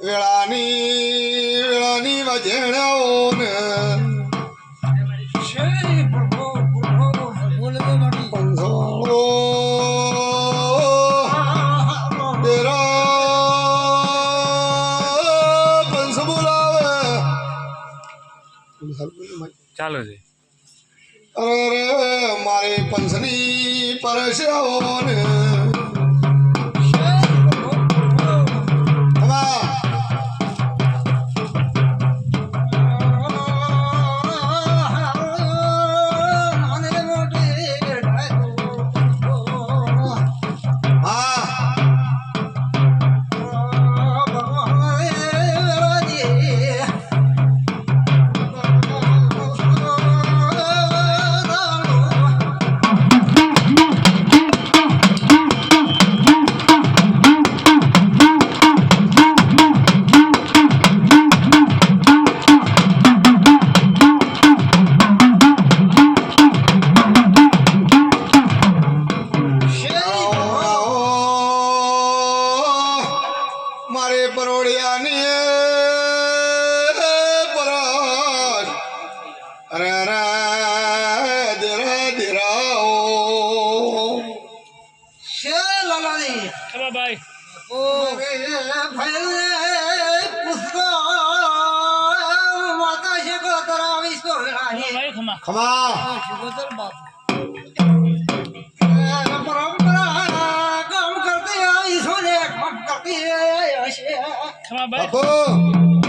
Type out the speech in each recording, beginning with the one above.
વેળાની વેળાની વજેણાઓ ને શ્રી પ્રભુ પ્રભુ બોલે તો મારી પંખો તેરા પંસ બોલાવે ચાલુ છે. અરે મારી પંચની પંસની પરસ્યાઓ ખબર ભાઈ ખબર ભાઈ ખમા ખમા ખમા ભાઈ બાપુ ખમા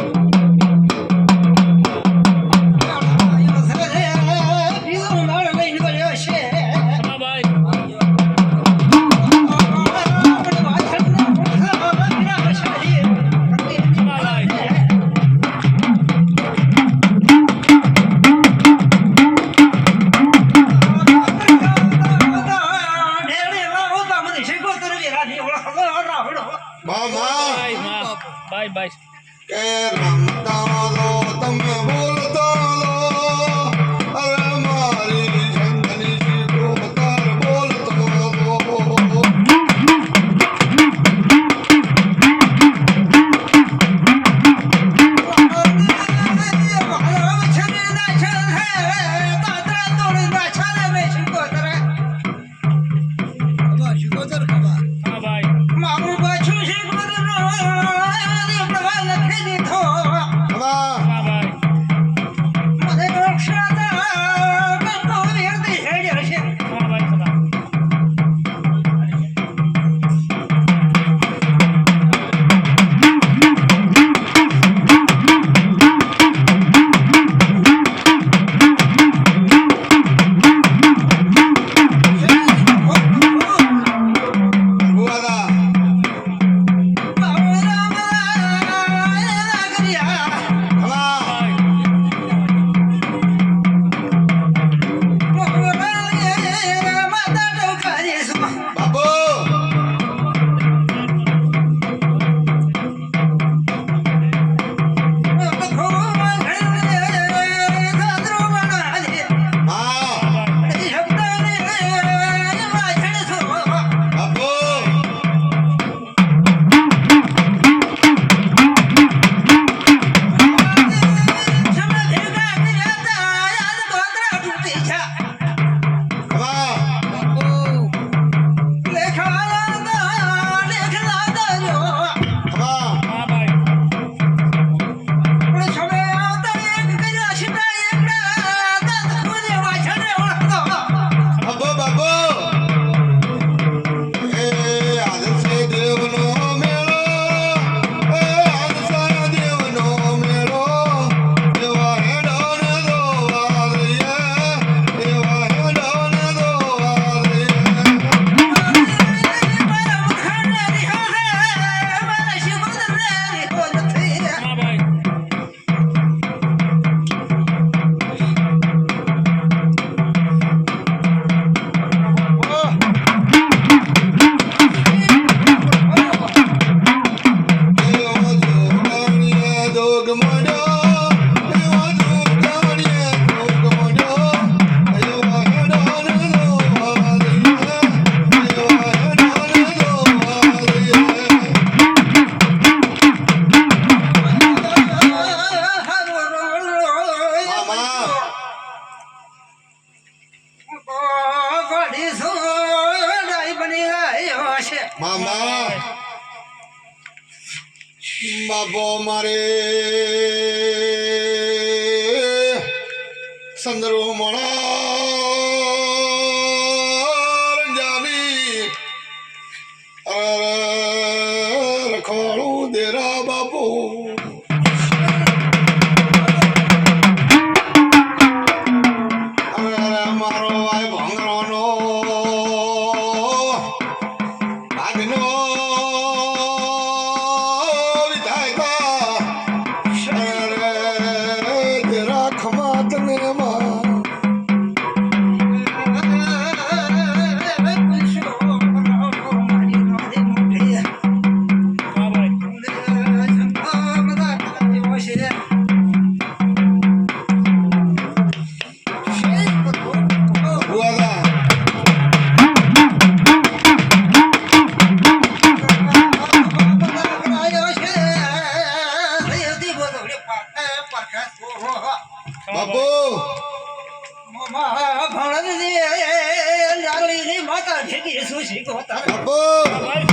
canjica, matava.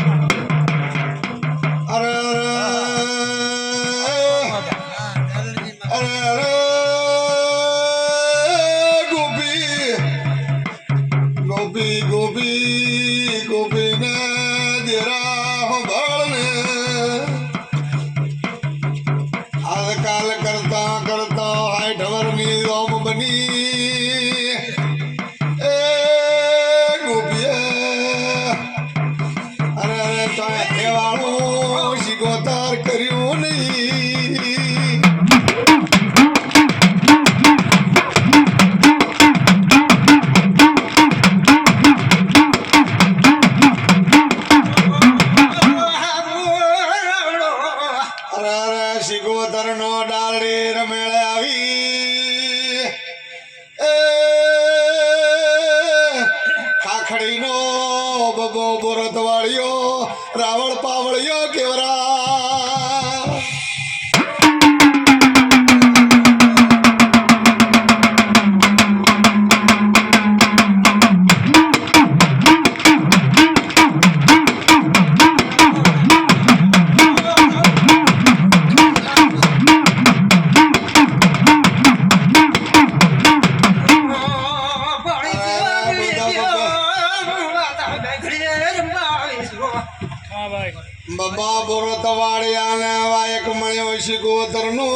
ખાખડી નો બબો બોરત વાળ્યો રાવણ પાવળિયો કેવરા બબા બોરત વાળ્યા ને વાયક મળ્યો શિગોતર નો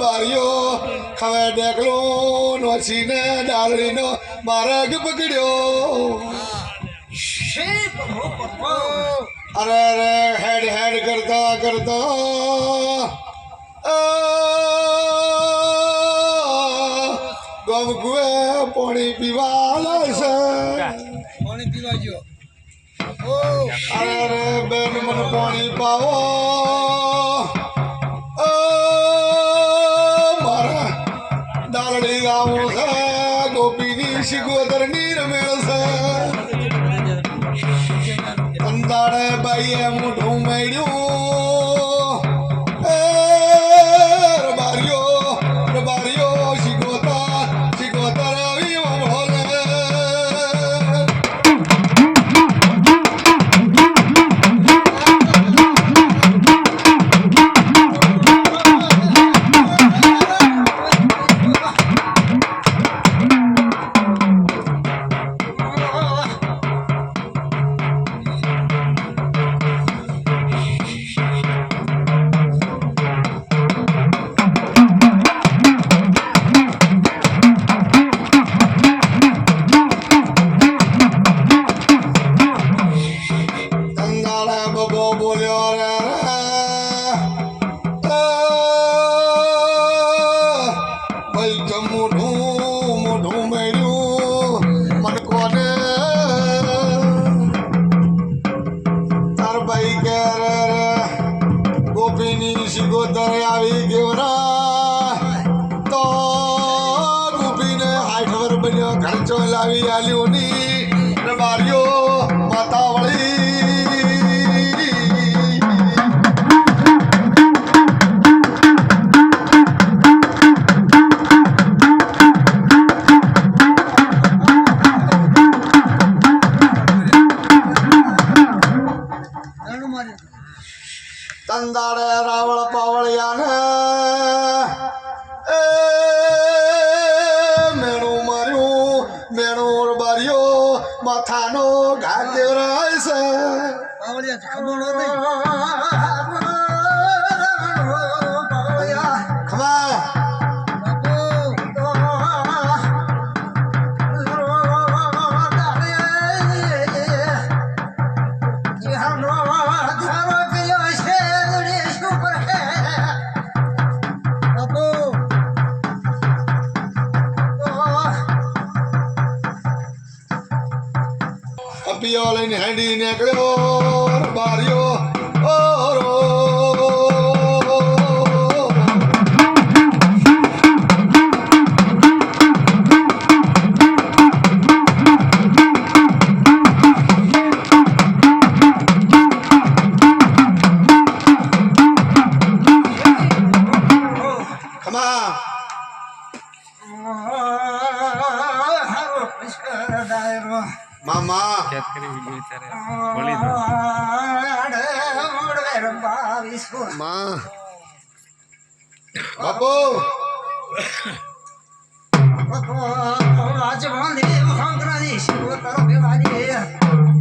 બારીઓ ખવે ડેકલો નોચીને ડાલડીનો માર્ગ પકડ્યો. અરે અરે હેડ હેડ કરતા કરતા ગમકુએ પાણી પીવા અરે અરે બેન મને પાણી પાવો. મારે ડાલડી ગાવું છે ગોપીની શિગોતરની Rancho de la Villa Leonina. no, got your eyes. અપિયો લઈને હેડી નીકળ્યો બારીઓ ઓરો ખમા મામા માં. બાપુ. કંદાળે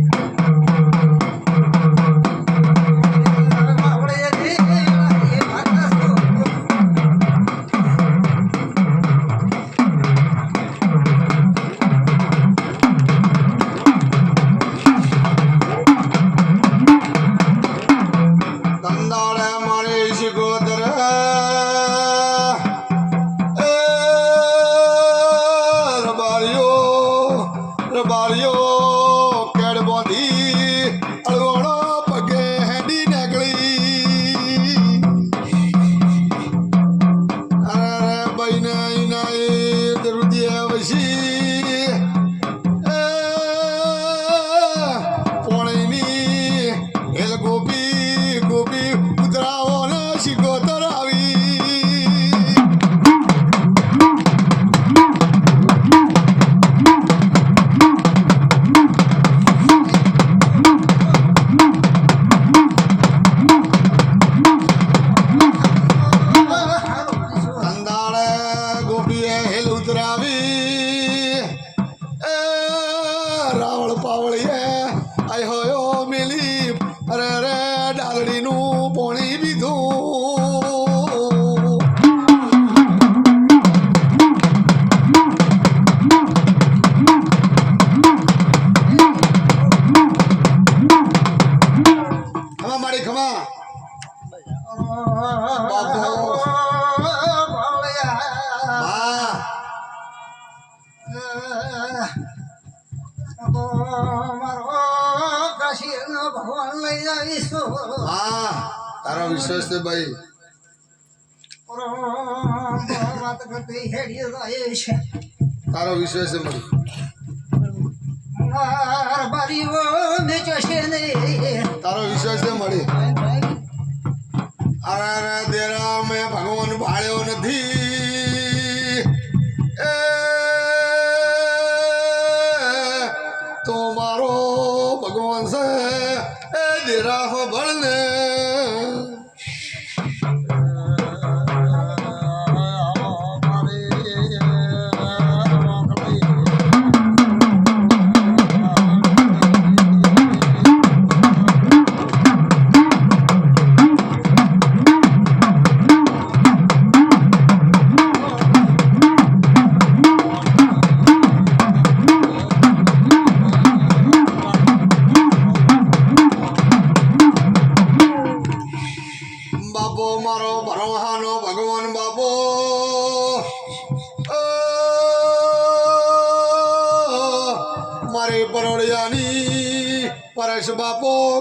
હા ભગવાન લઈ આવીશું હા તારો વિશ્વાસ છે ભાઈ વાત કરતી હેડી જાય છે તારો વિશ્વાસ છે મારી. માર બારીઓ મેચો છે ને તારો વિશ્વાસ છે મળી અરે દેરા મેં ભગવાન ભાળ્યો નથી.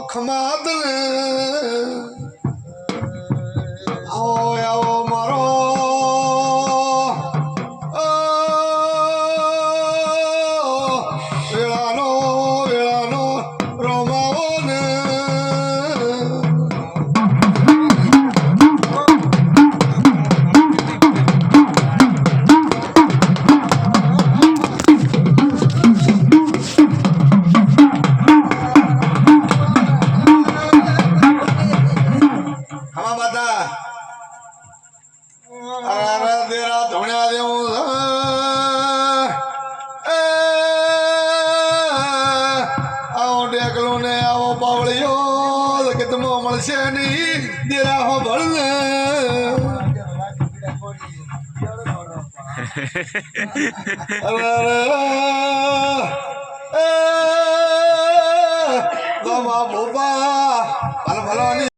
બાપો ખમાત ને હમા માતા. તેરા ધોણ્યા દેવું આવો ટેકલો ને આવો પાવળિયો કે મળશે નહીં. દેરા હો ભળ અરે ભોપા ભલવાની